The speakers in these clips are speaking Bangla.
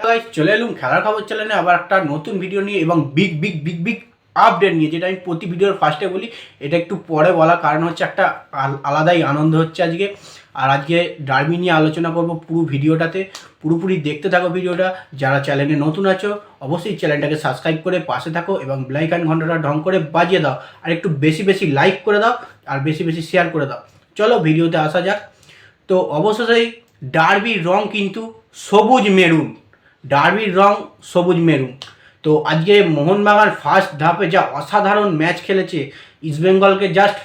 Guys, চলে এলুম খেলার খবর চলে চ্যানেলে আবার একটা নতুন ভিডিও নিয়ে এবং big big big big update নিয়ে যেটা আমি প্রতি ভিডিওর ফার্স্টে বলি। এটা একটু পরে বলা কারণ হচ্ছে একটা আল- আলাদাই আনন্দ হচ্ছে আজকে। আর আজকে ডার্বি নিয়ে আলোচনা করব পুরো ভিডিওটাতে পুরোপুরি দেখতে থাকো ভিডিওটা যারা চ্যানেলে নতুন আছো অবশ্যই চ্যানেলটাকে সাবস্ক্রাইব করে পাশে থাকো এবং ব্লাইকান ঘন্টাটা ঢং করে বাজিয়ে দাও। আর একটু বেশি বেশি লাইক করে দাও আর বেশি বেশি শেয়ার করে দাও। চলো ভিডিওতে আসা যাক। তো অবশ্যই ডার্বির রং কিন্তু সবুজ মেরুন ডার্বির রং সবুজ মেরুন। তো আজকে মোহনবাগান ফার্স্ট ধাপে যা অসাধারণ ম্যাচ খেলেছে ইস্টবেঙ্গলকে জাস্ট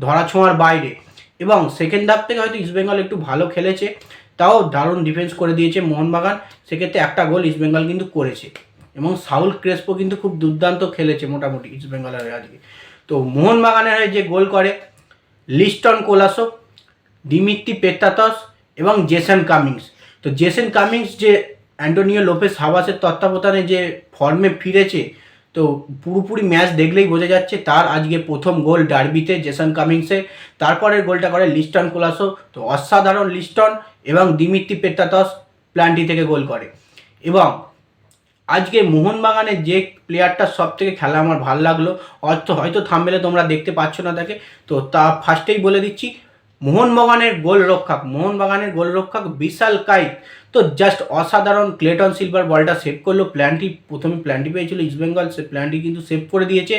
ধরা ছোঁয়ার বাইরে। এবং সেকেন্ড ধাপ থেকে হয়তো ইস্টবেঙ্গল একটু ভালো খেলেছে, তাও দারুণ ডিফেন্স করে দিয়েছে মোহনবাগান। সেক্ষেত্রে একটা গোল ইস্টবেঙ্গল কিন্তু করেছে। এবং সাউল ক্রেসপো কিন্তু খুব দুর্দান্ত খেলেছে মোটামুটি ইস্টবেঙ্গলের আজকে। তো মোহনবাগানের হয়ে যে গোল করে, লিস্টন কোলাসো, দিমিত্তি পেত্তাতস এবং জেসন কামিংস। তো জেসন কামিংস যে অ্যান্টোনিও লোপেস হাওয়াসের তত্ত্বাবধানে যে ফর্মে ফিরেছে, তো পুরোপুরি ম্যাচ দেখলেই বোঝা যাচ্ছে তার আজকে প্রথম গোল ডার্বিতে জেসন কামিংসে তারপরের গোলটা করে লিস্টন কোলাসো, তো অসাধারণ লিস্টন এবং দিমিত্রি পেত্তাতস প্ল্যানটি থেকে গোল করে। এবং আজকে মোহনবাগানের যে প্লেয়ারটা সব থেকে খেলা আমার ভালো লাগল, অর্থ হয়তো থামবেলে তোমরা দেখতে পাচ্ছ না তাকে, তো তা ফার্স্টেই বলে দিচ্ছি মোহনবাগানের গোল রক্ষক মোহনবাগানের গোল রক্ষক বিশাল কাইত। তো জাস্ট অসাধারণ ক্লেটন সিলভার বলটা সেভ করল। প্ল্যানটি, প্রথমে প্ল্যানটি পেয়েছিল ইস্টবেঙ্গল সে প্ল্যানটি কিন্তু সেভ করে দিয়েছে।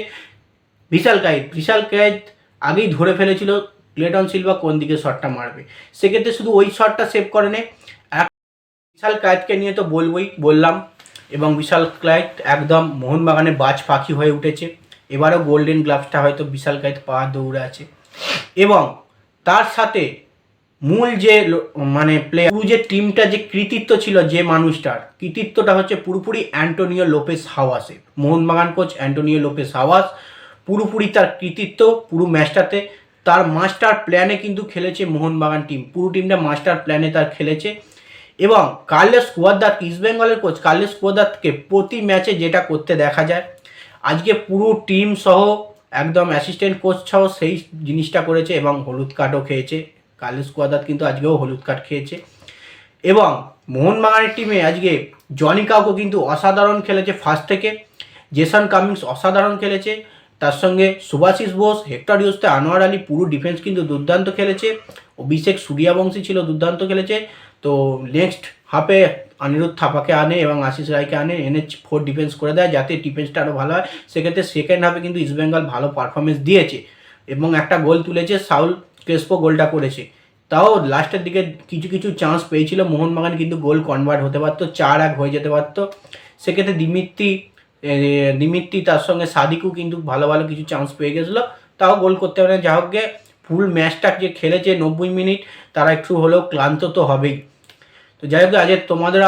বিশাল কাইত বিশাল কাইত আগেই ধরে ফেলেছিল ক্লেটন সিলভা কোন দিকে শটটা মারবে। সেক্ষেত্রে শুধু ওই শটটা সেভ করে নে। বিশাল কায়েতকে নিয়ে তো বলবোই, বললাম। এবং বিশাল ক্লাইট একদম মোহনবাগানে বাজ পাখি হয়ে উঠেছে। এবারও গোল্ডেন গ্লাভসটা হয়তো বিশাল কায়েত পাওয়া দৌড়ে আছে। এবং তার সাথে মূল যে মানে প্লেয়ার পুরো যে টিমটা যে কৃতিত্ব ছিল যে মানুষটার, কৃতিত্বটা হচ্ছে পুরোপুরি Antonio Lopez হাওয়াসের। Mohun Bagan coach Antonio Lopez Habas, পুরোপুরি তার কৃতিত্ব, পুরো ম্যাচটাতে তার মাস্টার প্ল্যানে কিন্তু খেলেছে মোহনবাগান টিম পুরো টিমটা মাস্টার প্ল্যানে তার খেলেছে। এবং কার্লেস কুয়াদাত ইস্ট বেঙ্গলের কোচ কার্লেস কুয়াদাতকে প্রতি ম্যাচে যেটা করতে দেখা যায়, আজকে পুরো টিম সহ একদম অ্যাসিস্ট্যান্ট কোচ সহ সেই জিনিসটা করেছে এবং হলুদ কার্ডও খেয়েছে। কার্লেস কুয়াদাত কিন্তু আজকেও হলুদ কার্ড খেয়েছে। এবং মোহনবাগানের টিমে আজকে জনি কাউকে কিন্তু অসাধারণ খেলেছে ফার্স্ট থেকে। জেসন কামিংস অসাধারণ খেলেছে। তার সঙ্গে সুভাশিস বোস, হেক্টর ইউস্তে আনোয়ার আলী পুরো ডিফেন্স কিন্তু দুর্দান্ত খেলেছে। অভিষেক সূর্যাবংশী ছিল দুর্দান্ত খেলেছে। তো নেক্সট হাফে অনিরুদ্ধ থাপাকে আনে এবং আশিস রায়কে আনে এনে ফোর ডিফেন্স করে দেয় যাতে ডিফেন্সটা আরও ভালো হয়। সেক্ষেত্রে সেকেন্ড হাফে কিন্তু ইস্টবেঙ্গল ভালো পারফরমেন্স দিয়েছে এবং একটা গোল তুলেছে, সাউল ক্রেসপো গোলটা করেছে। তাও লাস্টের দিকে কিছু কিছু চান্স পেয়েছিল, মোহনবাগান কিন্তু গোল কনভার্ট হতে পারতো, চার এক হয়ে যেতে পারতো। সেক্ষেত্রে দিমিত্তি দিমিত্তি তার সঙ্গে সাদিকু কিন্তু ভালো ভালো কিছু চান্স পেয়ে গেছিল। তাও গোল করতে পারে যা হোক ফুল ম্যাচটা যে খেলেছে নব্বই মিনিট, তারা একটু হলেও ক্লান্ত তো হবেই। তো যাই হোক আজকে তোমাদের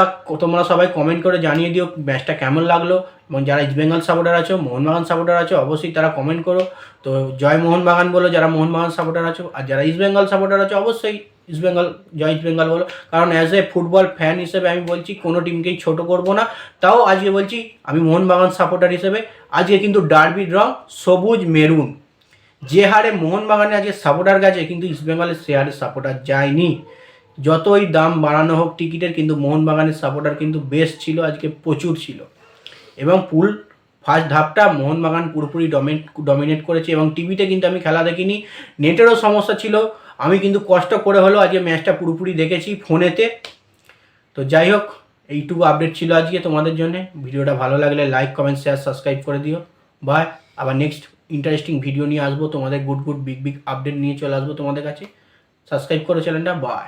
তোমরা সবাই কমেন্ট করে জানিয়ে দিও ম্যাচটা কেমন লাগল। এবং যারা ইস্ট বেঙ্গল সাপোর্টার আছো, মোহনবাগান সাপোর্টার আছো, অবশ্যই তারা কমেন্ট করো। তো জয় মোহনবাগান বলো, যারা মোহনবাগান সাপোর্টার আছো, আর যারা ইস্ট বেঙ্গল সাপোর্টার আছো, অবশ্যই ইস্ট বেঙ্গল জয় ইস্ট বেঙ্গল বলো। কারণ অ্যাজ এ ফুটবল ফ্যান হিসেবে আমি বলছি, কোনো টিমকেই ছোট করব না। তাও আজকে বলছি, আমি মোহনবাগান সাপোর্টার হিসেবে আজকে কিন্তু ডার্বির রং সবুজ মেরুন যে হারে মোহনবাগানে আজকে সাপোর্টার গেছে, কিন্তু ইস্টবেঙ্গলের সে হারে সাপোর্টার যায়নি। যতই দাম বাড়ানো হোক টিকিটের, কিন্তু মোহনবাগানের সাপোর্টার কিন্তু বেশ ছিল, আজকে প্রচুর ছিল। এবং পুল ফার্স্ট ধাপটা মোহনবাগান পুরোপুরি ডমিনেট ডমিনেট করেছে এবং টিভিতে কিন্তু আমি খেলা দেখিনি। নেটেরও সমস্যা ছিল, আমি কিন্তু কষ্ট করে হলেও আজকে ম্যাচটা পুরোপুরি দেখেছি ফোনেতে। তো যাই হোক, এইটুকু আপডেট ছিল আজকে তোমাদের জন্য। ভিডিওটা ভালো লাগলে লাইক কমেন্ট শেয়ার সাবস্ক্রাইব করে দিও। বা আবার নেক্সট ইন্টারেস্টিং ভিডিও নিয়ে আসব। তোমাদের good good big big update নিয়ে চলে আসব তোমাদের কাছে। সাবস্ক্রাইব করো চ্যানেলটা বাই